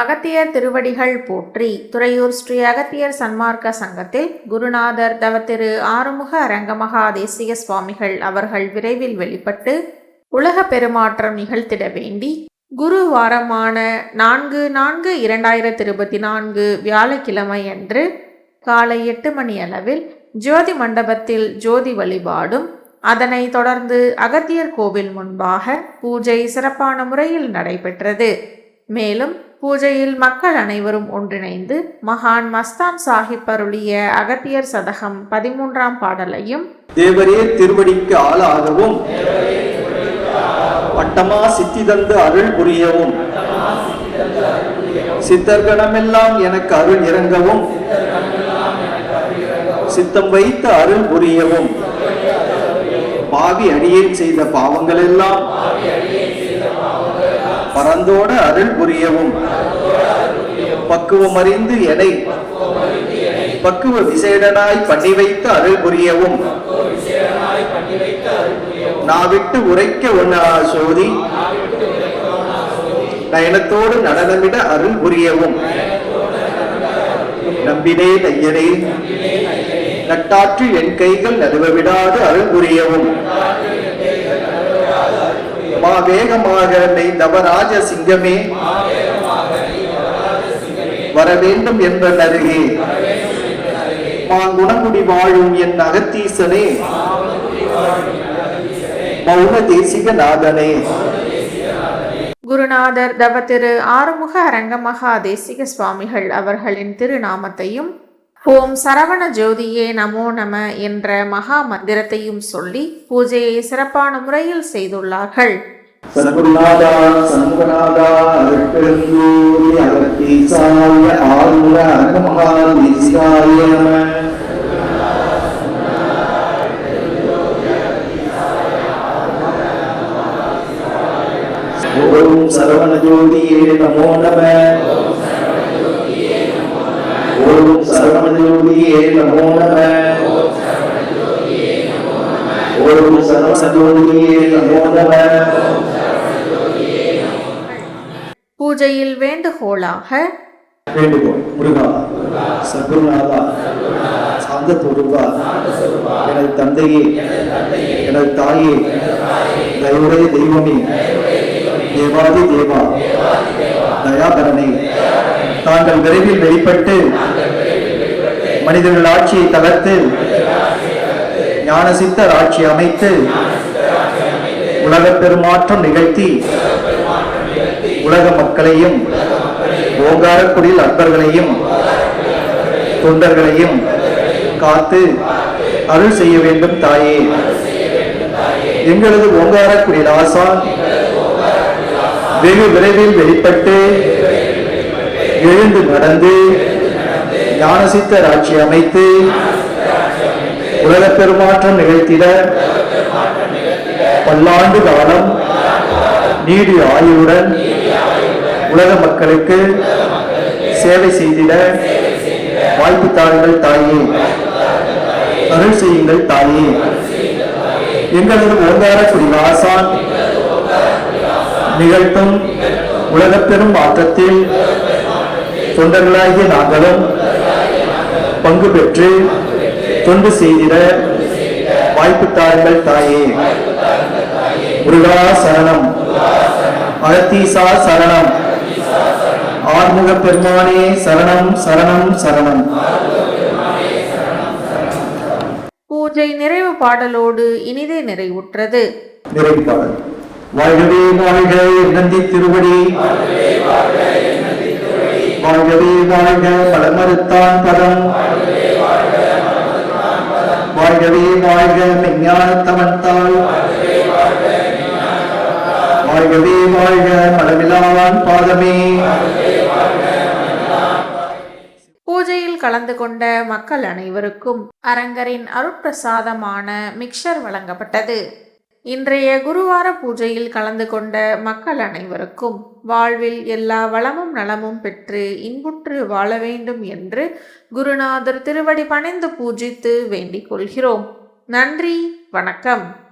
மகத்தியர் அகத்தியர் திருவடிகள் போற்றி துறையூர் ஸ்ரீ அகத்தியர் சன்மார்க்க சங்கத்தில் குருநாதர் தவத்திரு ஆறுமுக அரங்கமகா தேசிய சுவாமிகள் அவர்கள் விரைவில் வெளிப்பட்டு உலக பெருமாற்றம் நிகழ்த்திட வேண்டி குரு வாரமான நான்கு நான்கு இரண்டாயிரத்தி இருபத்தி நான்கு வியாழக்கிழமை அன்று காலை எட்டு மணி அளவில் ஜோதி மண்டபத்தில் ஜோதி வழிபாடும் அதனை தொடர்ந்து அகத்தியர் கோவில் முன்பாக பூஜை சிறப்பான முறையில் நடைபெற்றது. மேலும் பூஜையில் மக்கள் அனைவரும் ஒன்றிணைந்து மகான் மஸ்தான் சாஹிப் அருளிய அகத்தியர் சதகம் பதிமூன்றாம் பாடலையும் தேவரே திருவடிக்கு ஆளாகவும் பட்டமா சித்தி தந்து அருள் புரியவும். சித்தர்கணமெல்லாம் எனக்கு அருள் இறங்கவும். சித்தம் வைத்து அருள் புரியவும். பாவி அடியேன் செய்த பாவங்கள் எல்லாம் பரந்தோட அருள் புரியவும் பக்குவம் அறிந்து எனை பக்குவ விசேடனாய் பண்ணி வைத்து அருள் புரியவும் நான் விட்டு உரைக்க ஒன்னா சோதி? நயனத்தோடு நடனமிட அருள் புரியவும் நம்பினே நையனே நட்டாற்று என் கைகள் நடுவ விடாது அருள் புரியவும் மா வேகமாக நெய் நவராஜ சிங்கமே. வர வேண்டும் என்ற நருகே மா குணமுடி வாழும் என் அகத்தீசனே. மௌன தேசிக நாதனே. குருநாதர் தவத்திரு ஆறுமுக அரங்கமகா தேசிக சுவாமிகள் அவர்களின் திருநாமத்தையும் ஓம் சரவண ஜோதியே நமோ நம என்ற மகா மந்திரத்தையும் சொல்லி பூஜையை சிறப்பான முறையில் செய்துள்ளார்கள். சத்குருநாதா சண்முகநாதா அருட்பெருந்தூரி அகத்தீசாய ஆறுமுக அரங்கமகா தேசிகாய நம. ஓம் சரவண ஜோதியே நமோ நம. ஓம் சரவண ஜோதியே நமோ நம. ஓம் சரவண ஜோதியே நமோ நம. பூஜையில் வேண்டுகோளாக வேண்டுகோள். முருகா சாந்த துருவா எனது தந்தையே எனது தாயே தயவுடைய தெய்வமே தேவாதி தேவா தயாபரனே தாங்கள் விரைவில் வெளிப்பட்டு மனிதர்கள் ஆட்சியை தகர்த்து ஞானசித்தர் ஆட்சி அமைத்து உலகப் பெருமாற்றம் நிகழ்த்தி உலக மக்களையும் ஓங்காரக்குடியில் அன்பர்களையும் தொண்டர்களையும் காத்து அருள் செய்ய வேண்டும் தாயே. எங்களது ஓங்காரக்குடியில் ஆசான் வெகு விரைவில் வெளிப்பட்டு எழுந்து நடந்து ஞானசித்த ஆட்சி அமைத்து உலக பெருமாற்றம் நிகழ்த்திட பல்லாண்டு காலம் நீடிய ஆயுளுடன் உலக மக்களுக்கு சேவை செய்திட வாய்ப்பு தாருங்கள் தாயே. அருள் செய்யுங்கள் தாயே. எங்களது ஓங்கார குடிவாசான் நிகழ்த்தும் உலக பெரும் மாற்றத்தில் தொண்டர்களாகிய நாங்களும் பங்கு பெற்று தொண்டு செய்திட வாய்ப்பு தாருங்கள் தாயே. முருகா சரணம். அகத்தீசா சரணம். ஆறுமுக பெருமானே சரணம் சரணம் சரணம். பூஜை நிறைவு பாடலோடு இனிதே நிறைவுற்றது. நிறைவு பாடல். வாழ்கவே வாழ்க நந்தி திருவடி. வாழ்கவே வாழ்க பலமறுத்தான் பதம். வாழ்கவே வாழ்க மெஞ்ஞானத்தவன்தாள் வாழ்கவே வாழ்க மலமிலான் பாதமே பூஜையில் கலந்து கொண்ட மக்கள் அனைவருக்கும் அரங்கரின் அருட்பிரசாதமான மிக்சர் வழங்கப்பட்டது. இன்றைய குருவார பூஜையில் கலந்து கொண்ட மக்கள் அனைவருக்கும் வாழ்வில் எல்லா வளமும் நலமும் பெற்று இன்புற்று வாழ வேண்டும் என்று குருநாதர் திருவடி பணிந்து பூஜித்து வேண்டிக் கொள்கிறோம். நன்றி வணக்கம்.